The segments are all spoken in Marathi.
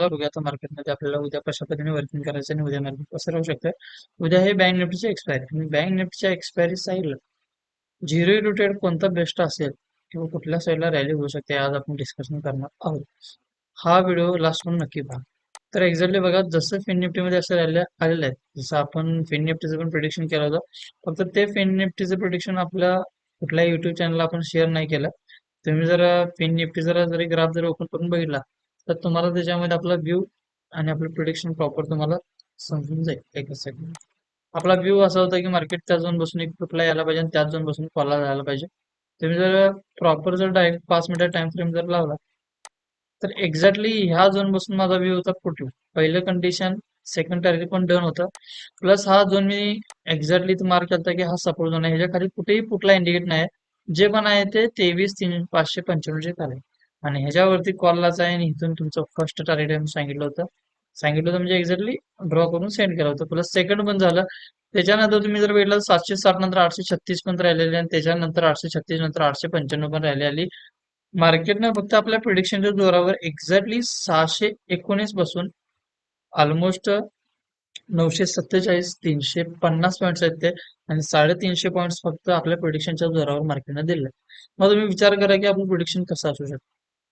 बघू आता मार्केटमध्ये आपल्याला उद्या कशा पद्धतीने वर्किंग करायचं आणि उद्या मार्केट कसं राहू शकतं. उद्या हे बँक निफ्टीची एक्सपायरी आणि बँक निफ्टीच्या एक्सपायरी साईडला झिरो रुटेड कोणता बेस्ट असेल किंवा कुठल्या साईडला रॅली होऊ शकते आज आपण डिस्कशन करणार आहोत. हा व्हिडिओ लास्ट म्हणून नक्की पहा. तर एक्झॅक्टली बघा जसं फिन निफ्टीमध्ये असं रॅली आलेलं आहे जसं आपण फिन निफ्टीचं पण प्रिडिक्शन केलं होतं फक्त ते फिन निफ्टीचं प्रिडिक्शन आपल्या कुठल्या युट्यूब चॅनलला आपण शेअर नाही केलं. तुम्ही जर फिन निफ्टी जरा जरी ग्राफ जर ओपन करून बघितला तर तुम्हाला त्याच्यामध्ये आपला व्ह्यू आणि आपलं प्रिडिक्शन प्रॉपर तुम्हाला समजून जाईल एका सेकंड आपला व्ह्यू असा होता की मार्केट त्या झोन बसून एक कुठला यायला पाहिजे आणि त्याच झोन बसून कॉलला जायला पाहिजे. तुम्ही जर प्रॉपर जर टाइम पाच मिनिट टाइम फ्रेम जर लावला तर एक्झॅक्टली ह्या झोन बसून माझा व्ह्यू होता पुटू पहिलं कंडिशन सेकंड टार्गेट पण डन होतं. प्लस हा झोन मी एक्झॅक्टली मार्क केला की हा सपोर्ट झोन आहे. ह्याच्या खाली कुठेही कुठला इंडिकेट नाही. जे पण आहे ते तेवीस तीन पाचशे पंच्याण्णवचे खाली. आणि ह्याच्यावरती कॉललाच आहे आणि इथून तुमचं फर्स्ट टार्गेट सांगितलं होतं. सांगितलं होतं म्हणजे एक्झॅक्टली ड्रॉ करून सेंड केलं होतं. प्लस सेकंड पण झालं. त्याच्यानंतर तुम्ही जर भेटला सातशे साठ नंतर आठशे छत्तीस पण राहिलेले आणि त्याच्यानंतर आठशे छत्तीस नंतर आठशे पंच्याण्णव पण राहिले आली. मार्केटनं फक्त आपल्या प्रिडिक्शनच्या जोरावर एक्झॅक्टली सहाशे एकोणीसपासून ऑलमोस्ट नऊशे सत्तेचाळीस तीनशे पन्नास पॉईंट्स आहेत ते. आणि साडेतीनशे पॉईंट्स फक्त आपल्या प्रिडिक्शनच्या जोरावर मार्केटनं दिले मग तुम्ही विचार करा की आपलं प्रिडिक्शन कसं असू शकतं?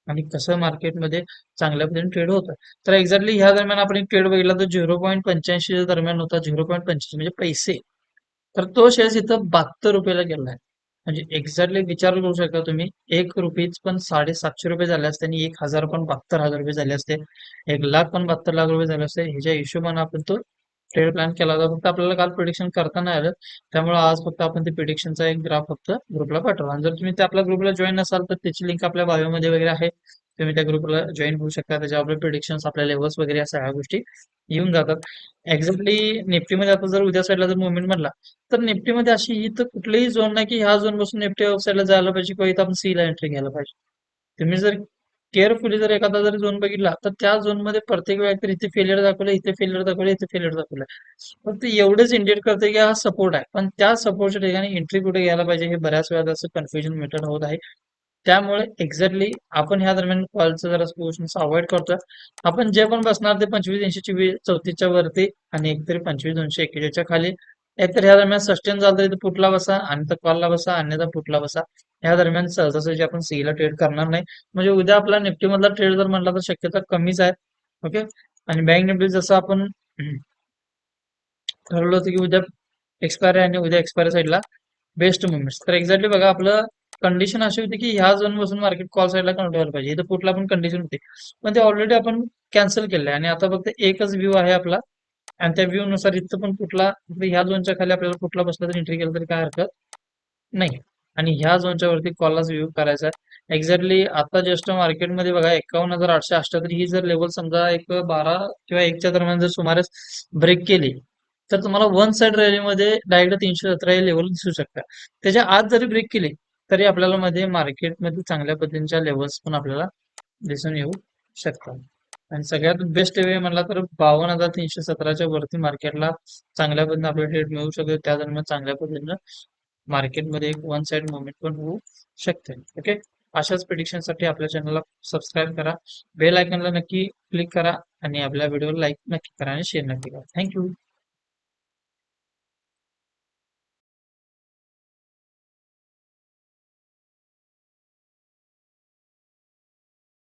आणि कसं मार्केटमध्ये चांगल्या पद्धतीने ट्रेड होतं. तर एक्झॅक्टली ह्या दरम्यान आपण एक ट्रेड बघितला तर झिरो पॉईंट पंच्याऐंशी दरम्यान होता झिरो पॉईंट पंच्याऐंशी म्हणजे पैसे. तर तो शेअर्स इथं बहात्तर रुपयाला गेला आहे. म्हणजे एक्झॅक्टली विचार करू शकता तुम्ही एक रुपीज पण साडेसातशे रुपये झाले असते आणि एक हजार पण बहात्तर हजार रुपये झाले असते. एक लाख पण बहात्तर लाख रुपये झाले असते. ह्याच्या हिशोबाने आपण तो ट्रेड प्लॅन केला होता. फक्त आपल्याला काल प्रिडिक्शन करता नाही आलं. त्यामुळे आज फक्त आपण ते प्रिडिक्शनचा एक ग्राफ फक्त ग्रुपला पाठवला आणि जर तुम्ही त्या आपल्या ग्रुपला जॉईन नसाल तर त्याची लिंक आपल्या बायोमध्ये वगैरे आहे. तुम्ही त्या ग्रुपला जॉईन होऊ शकता. त्याच्या आपले प्रिडिक्शन्स आपल्या लेवल्स वगैरे या सगळ्या गोष्टी येऊन जातात. एक्झॅक्टली निफ्टीमध्ये आता जर उद्या साईडला जर मुवमेंट म्हणला तर निफ्टीमध्ये अशी इथं कुठलीही झोन नाही की ह्या झोनपासून निफ्टी साईडला जायला पाहिजे किंवा इथं आपण सी ला एंट्री घ्यायला पाहिजे. तुम्ही जर केअरफुली जर एखादा जर झोन बघितला तर त्या झोनमध्ये प्रत्येक वेळा तर इथे फेलियर दाखवलं इथे फेलियर दाखवलं इथे फेलियर दाखवलं. फक्त एवढंच इंडिकेट करते की हा सपोर्ट आहे. पण त्या सपोर्टच्या ठिकाणी एंट्री कुठे घ्यायला पाहिजे हे बऱ्याच वेळा असं कन्फ्युजन मेटर होत आहे. त्यामुळे एक्झॅक्टली आपण ह्या दरम्यान कॉलचं जरा क्वेश्चन्स अवॉइड करतोय. आपण जे पण बसणार ते पंचवीस ऐंशी चौतीसच्या वरती आणि एकतरी पंचवीस दोनशे एक्केचाळीसच्या खाली. एकतर ह्या दरम्यान सस्टेन झालं तर इथं पुटला बसा आणि तर कॉलला बसा अन्यथा पुटला बसा. ह्या दरम्यान सहजासहजी आपण सीला ट्रेड करणार नाही. म्हणजे उद्या आपला निफ्टी मधला ट्रेड जर म्हटला तर शक्यता कमीच आहे. ओके आणि बँक निफ्टी जसं आपण ठरवलं होतं की उद्या एक्सपायरी आणि उद्या एक्सपायरी साईडला बेस्ट मुवमेंट्स तर एक्झॅक्टली बघा आपलं कंडिशन अशी होती की ह्या झोन बसून मार्केट कॉल साईडला कन्वर्ट व्हायला पाहिजे. इथं कुठला पण कंडिशन होती. पण ते ऑलरेडी आपण कॅन्सल केलं आणि आता फक्त एकच व्ह्यू आहे आपला. आणि त्या व्ह्यू नुसार इथं पण कुठला ह्या झोनच्या खाली आपल्याला कुठला बसला तर एंट्री केलं तरी काय हरकत नाही. आणि ह्या झोनच्या वरती कॉललाच व्यू करायचा आहे. एक्झॅक्टली आता जस्ट मार्केटमध्ये बघा एकावन्न हजार आठशे अठ्याहत्तर ही जर लेवल समजा एक बारा किंवा एकच्या दरम्यान जर सुमारे ब्रेक केली तर तुम्हाला वन साइड रॅलीमध्ये डायरेक्ट तीनशे सतरा हे लेवल दिसू शकतात. त्याच्या आत जरी ब्रेक केली तरी आपल्याला मध्ये मार्केटमध्ये चांगल्या पद्धतीच्या लेवल्स पण आपल्याला दिसून येऊ शकतात. आणि सगळ्यात बेस्ट वे म्हणला तर बावन्न हजार तीनशे सतराच्या वरती मार्केटला चांगल्या पद्धतीने आपल्याला ट्रेड मिळू शकतो. त्या दरम्यान चांगल्या पद्धतीनं मार्केटमध्ये एक वन साइड मुवमेंट पण होऊ शकते. ओके अशाच प्रिडिक्शनसाठी आपल्या चॅनलला सबस्क्राईब करा. बेल आयकनला नक्की क्लिक करा आणि आपल्या व्हिडिओला लाईक नक्की करा आणि शेअर नक्की करा. थँक्यू